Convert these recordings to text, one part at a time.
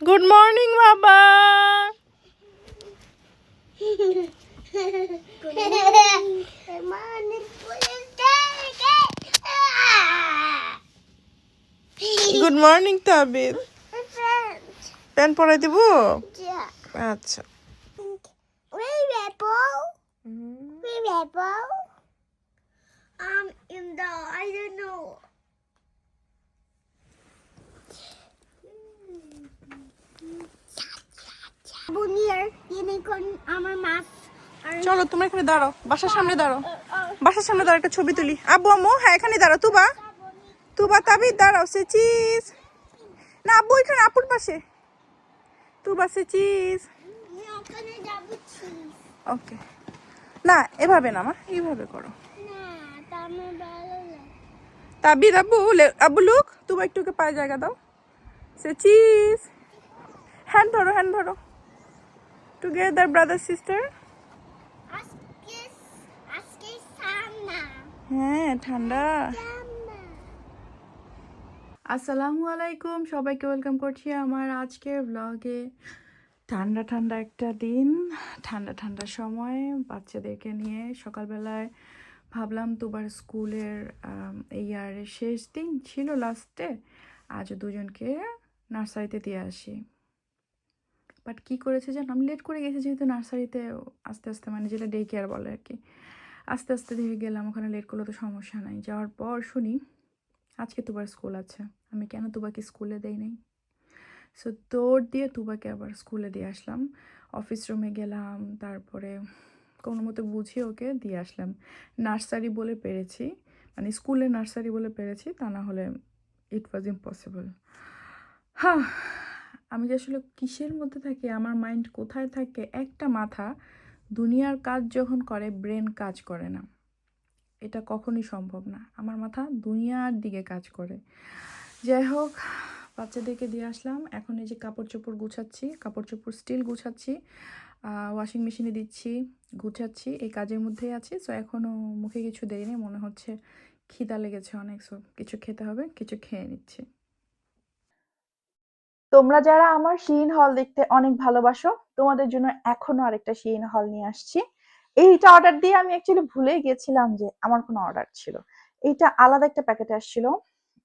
Good morning বাবা good morning Tabid pant পরাই দিব? আচ্ছা। Um, in the I don't know. আমার মাছ চলো তোমরা এখানে দাঁড়াও বাসার সামনে দাঁড়াও। বাসার সামনে দাঁড়াও একটা ছবি তুলি। আব্বু আম্মু হ্যাঁ এখানে দাঁড়াও তুবা। তুবা তাবিদ দাঁড়াও সে চিজ। না আব্বু এখানে আপুর পাশে। Tuba say cheese. ওকে। না এভাবে না মা এইভাবে করো। না তা আমার ভালো লাগে। তাবিদ আব্বু আব্বু লুক। তুবা একটু ওকে পায়ে জায়গা দাও। Say cheese. হ্যান্ড ধরো হ্যান্ড ধরো। টুগেদার ব্রাদার সিস্টার আজকে আজকে সামনা হ্যাঁ ঠান্ডা। আসসালামু আলাইকুম সবাইকে ওয়েলকাম করছি আমার আজকের ব্লগে ঠান্ডা ঠান্ডা একটা দিন ঠান্ডা ঠান্ডা সময় বাচ্চাদেরকে নিয়ে সকালবেলায় ভাবলাম তোবার স্কুলের এই ইয়ারের শেষ দিন ছিল লাস্টে আজ দুজনকে নার্সারিতে দিয়ে আসি। বাট কী করেছে জানো? আমি লেট করে গেছি যেহেতু নার্সারিতে আস্তে আস্তে মানে যেটা ডে কেয়ার বলে আর কি আস্তে আস্তে ধীরে গেলাম, ওখানে লেট করলে তো সমস্যা নাই। যাওয়ার পর শুনি, আজকে তুবার স্কুল আছে। আমি কেন তুবাকে স্কুলে দেই নাই? সো দৌড় দিয়ে তুবাকে আবার স্কুলে দিয়ে আসলাম। অফিস রুমে গেলাম, তারপরে কোনো মতো বুঝিয়ে ওকে দিয়ে আসলাম। নার্সারি বলে পেরেছি মানে স্কুলে নার্সারি বলে পেরেছি, তা না হলে ইট ওয়াজ ইম্পসিবল হ্যাঁ আমি যে আসলে কিসের মধ্যে থাকি, আমার মাইন্ড কোথায় থাকে, একটা মাথা দুনিয়ার কাজ যখন করে ব্রেন কাজ করে না। এটা কখনই সম্ভব না। আমার মাথা দুনিয়ার দিকে কাজ করে। যাই হোক, বাচ্চাদেরকে দিয়ে আসলাম। এখন এই যে কাপড় চোপড় গুছাচ্ছি কাপড় চোপড় স্টিল গুছাচ্ছি ওয়াশিং মেশিনে দিচ্ছি, গুছাচ্ছি, এই কাজের মধ্যেই আছি। সো এখনও মুখে কিছু দেয়নি মনে হচ্ছে খিদা লেগেছে অনেক। সো কিছু খেতে হবে, কিছু খেয়ে নিচ্ছি। তোমরা যারা আমার শিন হল দেখতে অনেক ভালোবাসো, তোমাদের জন্য এখনও আরেকটা শিন হল নিয়ে আসছি। এইটা অর্ডার দিয়ে আমি অ্যাকচুয়ালি ভুলে গেছিলাম যে আমার কোনো অর্ডার ছিল। এইটা আলাদা একটা প্যাকেটে আসছিল।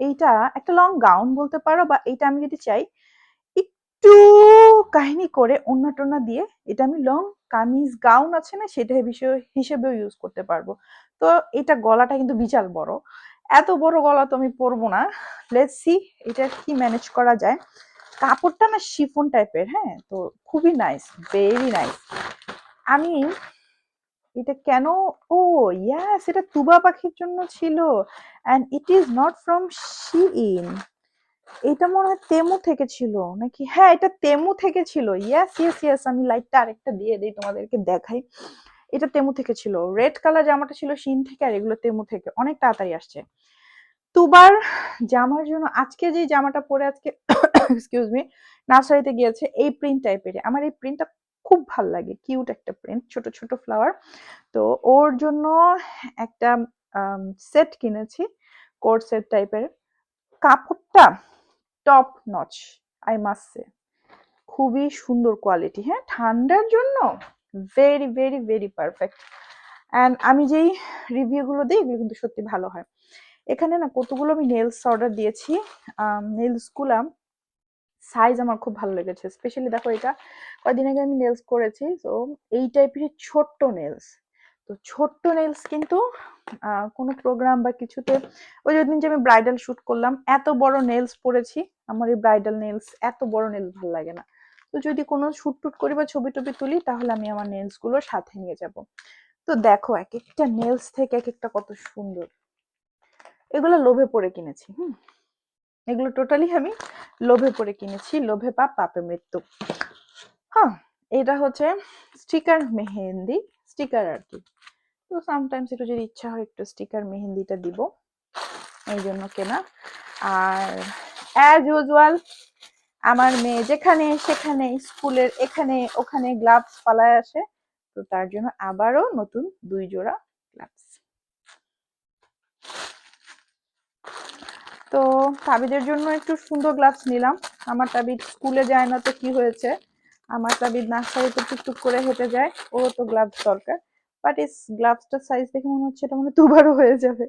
এইটা একটা লং গাউন বলতে পারো বা এইটা আমি যদি চাই, একটু কাহিনী করে অন্য টন্যা দিয়ে এটা আমি লং কামিজ গাউন আছে না সেটা বিষয় হিসেবেও ইউজ করতে পারব। তো এটা গলাটা কিন্তু বিশাল বড়। এত বড় গলা তো আমি পরবো না। লেটস সি এটা কি ম্যানেজ করা যায়। কাপড়টা না শিফন টাইপের হ্যাঁ? তো খুবই নাইস ভেরি নাইস আমি এটা কেন, ও ইয়াস এটা তুবা পাখির জন্য ছিল। And it is not from she in এটা মনে হয় তেমু থেকে ছিল। নাকি হ্যাঁ এটা তেমু থেকে ছিল। ইয়াস ইয়েস ইয়েস আমি লাইটটা আরেকটা দিয়ে দিই তোমাদেরকে দেখাই। এটা তেমু থেকে ছিল। রেড কালার জামাটা ছিল শিন থেকে আর এগুলো তেমু থেকে। অনেক তাড়াতাড়ি আসছে। তুবার জামার জন্য, আজকে যে জামাটা পরে আজকে এক্সকিউজ মি নার্সারিতে গিয়েছে, এই প্রিন্ট টাইপের আমার এই প্রিন্টটা খুব ভালো লাগে কিউট একটা প্রিন্ট ছোট ছোট ফ্লাওয়ার তো ওর জন্য একটা সেট কিনেছি কোট সেট টাইপের কাপড়টা top notch I must say খুবই সুন্দর কোয়ালিটি হ্যাঁ? ঠান্ডার জন্য very very very perfect and আমি যেই রিভিউগুলো দিই, এগুলো কিন্তু সত্যি ভালো হয়। এখানে না কতগুলো আমি নেলস অর্ডার দিয়েছি নেলসগুলা সাইজ আমার খুব ভালো লেগেছে স্পেশালি দেখো এটা কয়েকদিন আগে আমি নেলস করেছি তো এই টাইপের ছোট্ট নেলস তো ছোট্ট নেলস কিন্তু কোনো প্রোগ্রাম বা কিছুতে, ওই যেদিন যে আমি ব্রাইডাল শ্যুট করলাম, এত বড় নেলস পরেছি, আমার এই ব্রাইডাল নেলস এত বড় নেলস ভালো লাগে না, তো যদি কোনো শ্যুট টুট করি বা ছবি টবি তুলি, তাহলে আমি আমার নেলসগুলো সাথে নিয়ে যাব, তো দেখো এক একটা নেলস থেকে এক একটা কত সুন্দর। এগুলো লোভে পড়ে কিনেছি, হুম। এগুলো টোটালি আমি লোভে পড়ে কিনেছি, লোভে পাপ পাপে মৃত্যু। হ্যাঁ এটা হচ্ছে স্টিকার মেহেন্দি স্টিকার আর কি। তো সামটাইমস একটু যদি ইচ্ছা হয় একটু স্টিকার মেহেন্দিটা দিব, এই জন্য কেনা। আর অ্যাজ ইউজুয়াল আমার মেয়ে যেখানে, সেখানে, স্কুলের এখানে, ওখানে গ্লাভস পালায় আসে। তো তার জন্য আবারও নতুন দুই জোড়া গ্লাভস তো সাবিদের জন্য একটু সুন্দর গ্লাভস নিলাম। আমার তাবিদ স্কুলে যায় না তো কি হয়েছে? আমার তাবিদ নার্সারিতে টুকটুক করে হেঁটে যায়, ও তো গ্লাভস দরকার। বাট এই গ্লাভসটার সাইজ দেখে মনে হচ্ছে এটা মনে দুবারও হয়ে যাবে।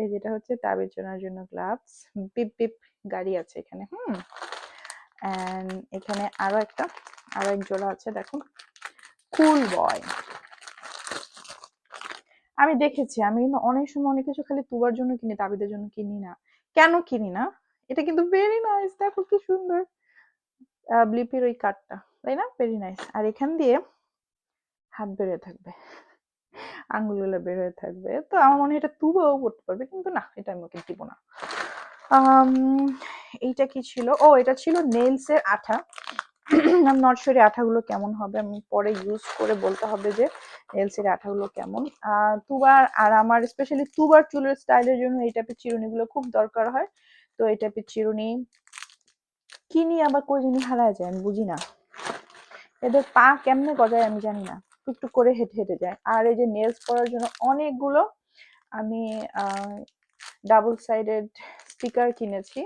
এই যেটা হচ্ছে তাবিদ জোনার জন্য গ্লাভস পিপ পিপ, গাড়ি আছে এখানে, হুম। অ্যান্ড এখানে আরও একটা, আরও এক জোড়া আছে, দেখো। কুল বয় আমি দেখেছি, আমি কিন্তু অনেক সময় অনেক কিছু খালি তুবার জন্য কিনি তাবিদের জন্য কিনি না। কেন কিনি না? এটা কিন্তু ভেরি নাইস দেখো কি সুন্দর। ব্লিপির ওই কাঠটা, তাই না? ভেরি নাইস আর এখান দিয়ে হাত বেরোয় থাকবে, আঙ্গুলগুলো বের হয়ে থাকবে। তো আমার মনে হয় এটা তুবাও করতে পারবে, কিন্তু না, এটা আমি ওকে দিব না। এইটা কি ছিল? ও, এটা ছিল নেলস এর আঠা আমি আঠাগুলো কেমন হবে, আমি পরে ইউজ করে বলতে হবে যে নেলস এর আঠাগুলো কেমন? তুবার আর আমার স্পেশালি তুবার চুলের স্টাইলের জন্য এই টাইপের চিরুনিগুলো খুব দরকার হয়। তো এই টাইপের চিরুনি কিনি আবার কই জানি হারায় যায়, আমি বুঝি না এদের পা কেমনে গজায় আমি জানি না টুকটুক করে হেঁটে হেঁটে যায়। আর এই যে নেলস পরার জন্য অনেকগুলো আমি ডাবল সাইডেড স্টিকার কিনেছি।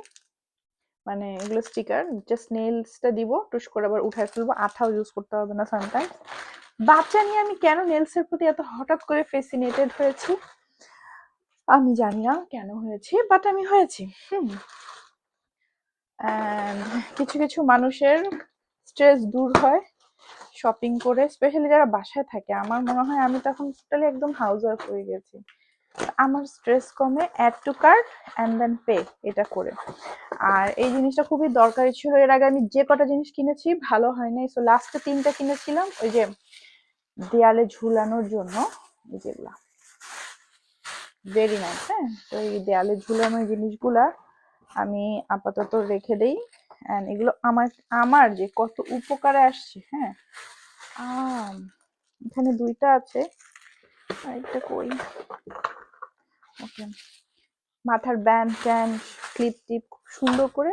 মানে এগুলো স্টিকার জাস্ট নেলসটা দিব, টুস করে আবার উঠায় ফেলব। আঠাও ইউজ করতে হবে না সামটাইমস বাচ্চা নিয়ে আমি কেন নেলসের প্রতি এত হঠাৎ করে ফেসিনেটেড হয়েছি? আমি জানি না কেন হয়েছে বাট আমি হয়েছি। হুম। কিছু কিছু মানুষের স্ট্রেস দূর হয় শপিং করে স্পেশালি যারা বাসায় থাকে। আমার মনে হয় আমি তখন টোটালি একদম হাউস ওয়াইফ হয়ে গেছি। আমার স্ট্রেস কমে add to cart and then pay এটা করে। আর এই জিনিসটা খুবই দরকারি ছিল। এর আগে আমি যে কটা জিনিস কিনেছি, ভালো হয় হয়নি সো লাস্টে তিনটা কিনেছিলাম, ওই যে দেয়ালে ঝুলানোর জন্য যেগুলা ভেরি নাইস হ্যাঁ? তো এই দেয়ালে ঝুলানো জিনিসগুলা আমি আপাতত রেখে দেই। অ্যান্ড এগুলো আমার আমার যে কত উপকারে আসছে হ্যাঁ? আম, এখানে দুইটা আছে আরেকটা কই? ওকে। মাথার ব্যান্ড ট্যান্ড ক্লিপ টিপ খুব সুন্দর করে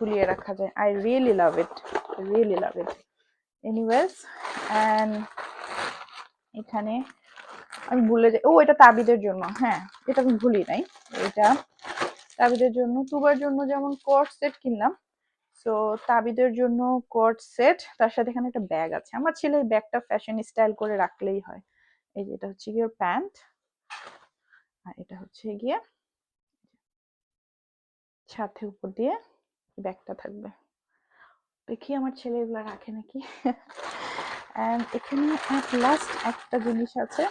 ঝুলিয়ে রাখা যায়। I really love it really love it anyways and এখানে। আমি ভুলে যাই ও, এটা তাবিদের জন্য হ্যাঁ। এটা আমি ভুলি নাই। এটা তাবিদের জন্য। তুবার জন্য যেমন কট সেট কিনলাম সো তাবিদের জন্য কট সেট তার সাথে এখানে একটা ব্যাগ আছে। আমার ছেলে এই ব্যাগটা ফ্যাশন স্টাইল করে রাখলেই হয়। এই যে এটা হচ্ছে গিয়ে প্যান্ট আর এটা হচ্ছে গিয়ে সাথে উপর দিয়ে ব্যাগটা থাকবে। দেখি আমার ছেলে এগুলো রাখে নাকি। অ্যান্ড এখানে অ্যাট লাস্ট একটা জিনিস আছে।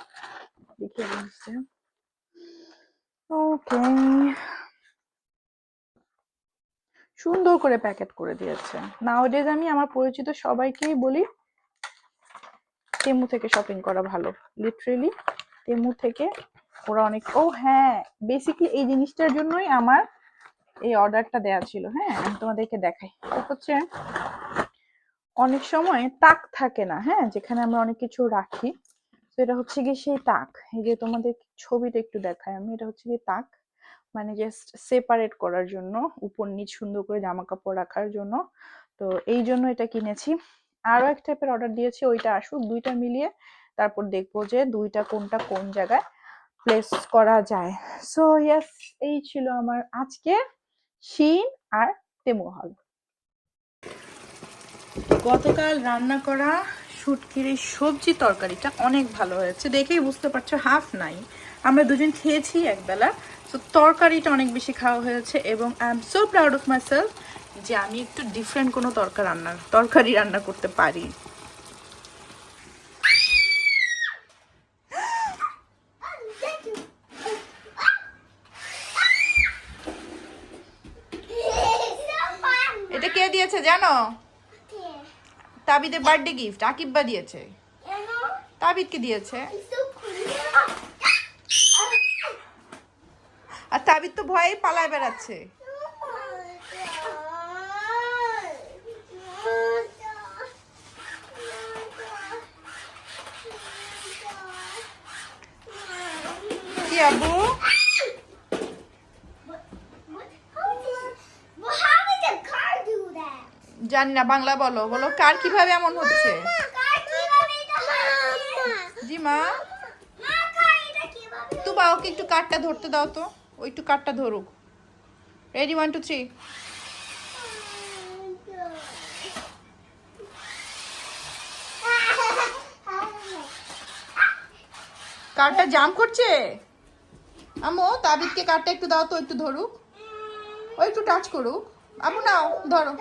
দেখি জিনিসটা ওকে সুন্দর করে প্যাকেট করে দিয়েছে। নাওডেজ আমি আমার পরিচিত সবাইকেই বলি তেমু থেকে শপিং করা ভালো। লিটারেলি তেমু থেকে ওরা অনেক ও হ্যাঁ বেসিকলি এই জিনিসটার জন্যই আমার এই অর্ডারটা দেয়া ছিল। হ্যাঁ আমি তোমাদেরকে দেখাই। হচ্ছে অনেক সময় তাক থাকে না হ্যাঁ? যেখানে আমরা অনেক কিছু রাখি। তো এটা হচ্ছে কি সেই তাক। এই যে তোমাদের ছবিটা একটু দেখায় আমি, এটা হচ্ছে কি তাক। মানে জাস্ট সেপারেট করার জন্য, উপর নিচ সুন্দর করে জামা কাপড় রাখার জন্য। তো এই জন্য এটা কিনেছি। আরও এক টাইপের অর্ডার দিয়েছি, ওইটা আসুক, দুইটা মিলিয়ে তারপর দেখব যে দুইটা কোনটা কোন জায়গায় প্লেস করা যায়। সো ইয়াস এই ছিল আমার আজকে শিন আর তেমু হল গতকাল রান্না করা শুটকির এই সবজি তরকারিটা অনেক ভালো হয়েছে। দেখেই বুঝতে পারছ হাফ নাই। আমরা দুজন খেয়েছি একবেলা। তো তরকারিটা অনেক বেশি খাওয়া হয়েছে এবং I am so proud of my self যে আমি একটু ডিফারেন্ট কোনো তরকারি রান্না তরকারি রান্না করতে পারি। এটা কে দিয়েছে জানো? তাবিদের বার্থডে গিফট আকিব্বা দিয়েছে। তাবিদকে দিয়েছে। আর তাবিদ তো ভয়েই পালায় বেড়াচ্ছে। কি আবু জানি না, বাংলা বলো। বলো, কার কীভাবে এমন হচ্ছে? জিমা তো বা ওকে একটু কাঠটা ধরতে দাও তো। ওই একটু কাঠটা ধরুক। রেডি ওয়ান টু থ্রি কারটা জাম করছে? আমো তাবিদকে কারটা একটু দাও তো, একটু ধরুক। ওই একটু টাচ করুক। আমু নাও, ধরো।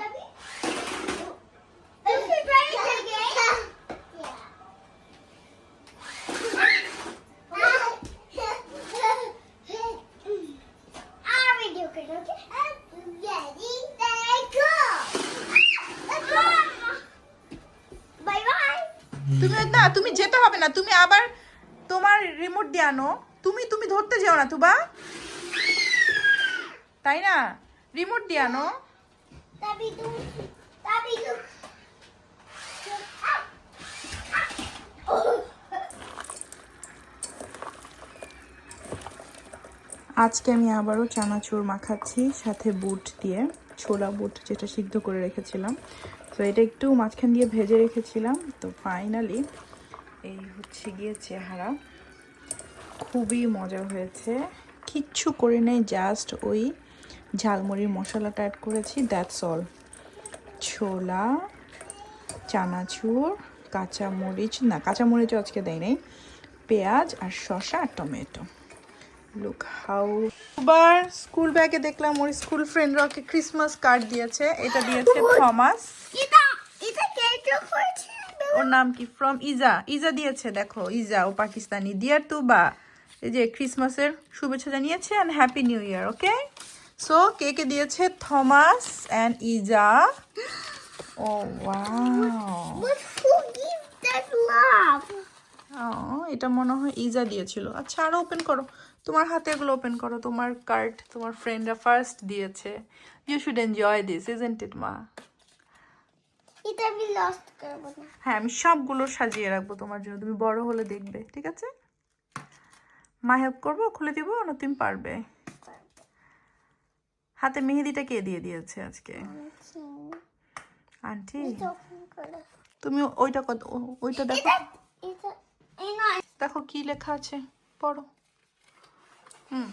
না তুমি আবার তোমার রিমোট দিয়ে আনো। তুমি তুমি ধরতে যেও না তুবা। তাই না? রিমোট দিয়ে আনো. আজকে আমি আবারও চানাচুর মাখাচ্ছি সাথে বুট দিয়ে ছোলা বুট যেটা সিদ্ধ করে রেখেছিলাম। তো এটা একটু মাঝখান দিয়ে ভেজে রেখেছিলাম তো ফাইনালি এই হচ্ছে গিয়ে চেহারা। খুবই মজা হয়েছে। কিচ্ছু করে নেই জাস্ট ওই ঝালমুড়ির মশলাটা অ্যাড করেছি দ্যাটস অল ছোলা, চানাচুর, কাঁচামরিচ, না, কাঁচামরিচও আজকে দেয় নাই, পেঁয়াজ আর শসা আর tomato. Look how bar school ব্যাগে দেখলাম ওর স্কুল ফ্রেন্ডরা ওকে ক্রিসমাস কার্ড দিয়েছে, এটা দিয়েছে থমাস ওর নাম কি? ফ্রম ইজা ইজা দিয়েছে দেখো ইজা ও পাকিস্তানি। ডিয়ার তুবা এই যে ক্রিসমাসের শুভেচ্ছা জানিয়েছে and happy new year okay so কে কে দিয়েছে? থমাস অ্যান্ড ইজা ও এটা মনে হয় ইজা দিয়েছিল। আচ্ছা আরও ওপেন করো। তোমার হাতে এগুলো ওপেন করো। তোমার কার্ড তোমার ফ্রেন্ডরা ফার্স্ট দিয়েছে। You should enjoy this isn't it মা? Ita we lost করব না। হ্যাঁ আমি সবগুলো সাজিয়ে রাখব তোমার জন্য। তুমি বড় হলে দেখবে ঠিক আছে? মা হেল্প করব খুলে দিব না তুমি পারবে? হাতে মেহেদিটা কে দিয়ে দিয়েছে আজকে? আন্টি। তুমি ওইটা কত ওইটা দেখো। দেখো কি লেখা আছে পড়ো। হুম।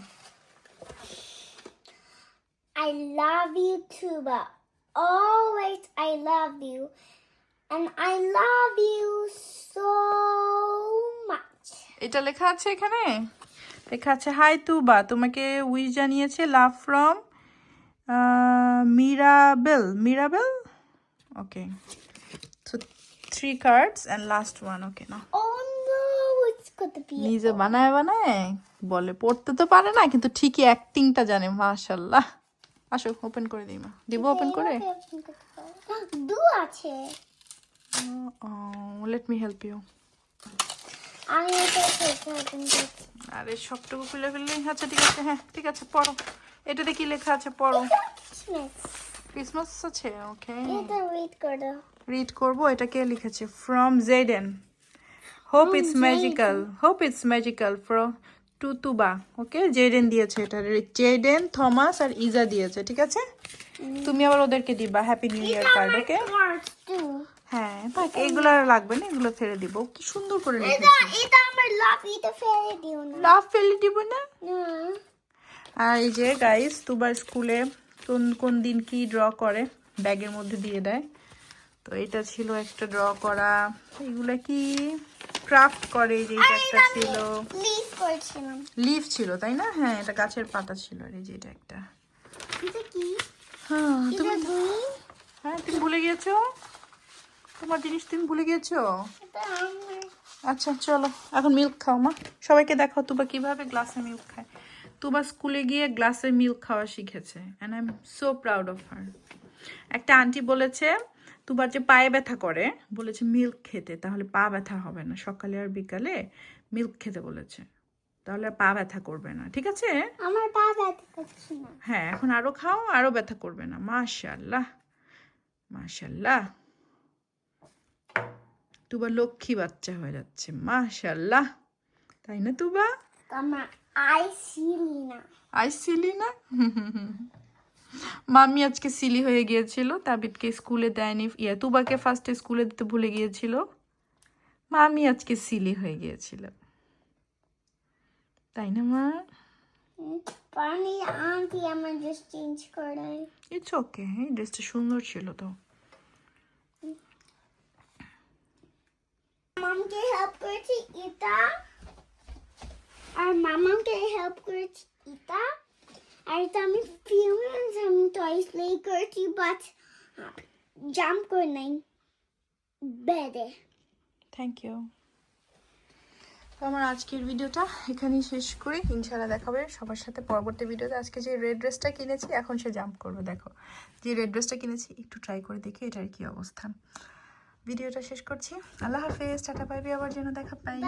I love you too, but always I love you. And I love you so much. এটা লেখা আছে এখানে? লেখা আছে হাই তুবা তোমাকে উইশ জানিয়েছে love from Mirabel Mirabel okay so three cards and last one okay না Oh no, it's gonna be নিজে বানায় বানায়? বলে পড়তে তো পারে না কিন্তু ঠিকই অ্যাক্টিংটা জানে মাশাল্লাহ আসো ওপেন করে দিই মা। দিব ওপেন করে? দু আছে। লেট মি হেল্প ইউ আমি এটা ওপেন করছি। আরে সবটুকু খুলে ফেললি? আচ্ছা ঠিক আছে হ্যাঁ ঠিক আছে পড়ো। এটাতে কি লেখা আছে? পড়ো. ক্রিসমাস আছে? ওকে এটা রিড করো। রিড করব এটা কে লিখেছে? From Jaden hope it's magical hope it's magical from to Tuba okay Jaden দিয়েছে এটা। জেডেন থমাস আর ইজা দিয়েছে ঠিক আছে? তুমি আবার ওদেরকে দিবা happy new year card okay হ্যাঁ থাক এগুলো আর লাগবে না এগুলো ফেলে দিব। কি সুন্দর করে এটা এটা আমার লাভ এটা ফেলে দিও না। লাভ ফেলে দিব না? আর এই যে গাইস তুবার স্কুলে কোন কোন দিন কি ড্র করে ব্যাগের মধ্যে দিয়ে দেয়। তো এটা ছিল একটা ড্র করা। এগুলা কি? ক্রাফট করে এই যে এটা একটা ছিল। লিফ ছিল তাই না? হ্যাঁ এটা গাছের পাতা ছিল এই যে এটা একটা। এটা কি? হ্যাঁ তুমি হ্যাঁ তুমি ভুলে গিয়েছো? তোমার জিনিস তুমি ভুলে গিয়েছো? আচ্ছা চলো এখন মিল্ক খাও মা। সবাইকে দেখো তুবা কীভাবে গ্লাসে মিল্ক খায়। তুবা স্কুলে গিয়ে গ্লাসে মিল্ক খাওয়া শিখেছে and I am so proud of her একটা আন্টি বলেছে তুবার যে পায়ে ব্যথা করে বলেছে মিল্ক খেতে তাহলে পা ব্যথা হবে না। সকালে আর বিকালে মিল্ক খেতে বলেছে। তাহলে পা ব্যথা করবে না ঠিক আছে? আমার পা ব্যথা করছে না। হ্যাঁ এখন আরও খাও আরও ব্যথা করবে না। মাশাল্লাহ মাশাল্লাহ তুবা লক্ষ্মী বাচ্চা হয়ে যাচ্ছে মাশাল্লাহ তাই না তুবা? আমার আই সিলি না। আই সিলি না মামি আজকে সিলি হয়ে গিয়েছিল তাবিদকে স্কুলে দেয়নি। ইয়া তুবাকে ফার্স্টে স্কুলে দিতে ভুলে গিয়েছিল। মামি আজকে সিলি হয়ে গিয়েছিল। তাই না মা? পানি আন্টি আমার জাস্ট চেঞ্জ করে। ইটস ওকে এই ড্রেসটা সুন্দর ছিল তো। মামকে হেল্প করেছি এটা আর মামাকে হেল্প করেছি এটা আর এটা আমি ফিউমেন্স আমি টয়স প্লে করেছি বাট জাম্প করে নাই। বেডে। থ্যাংক ইউ তো আমার আজকের ভিডিওটা এখানেই শেষ করি। ইনশাল্লাহ দেখাবে সবার সাথে পরবর্তী ভিডিওতে। আজকে যে রেড ড্রেসটা কিনেছি এখন সে জাম্প করবে দেখো। যে রেড ড্রেসটা কিনেছি একটু ট্রাই করে দেখি এটার কি অবস্থান ভিডিওটা শেষ করছি। আল্লাহ হাফেজ টাটা পাইবি আবার যেন দেখা পাই.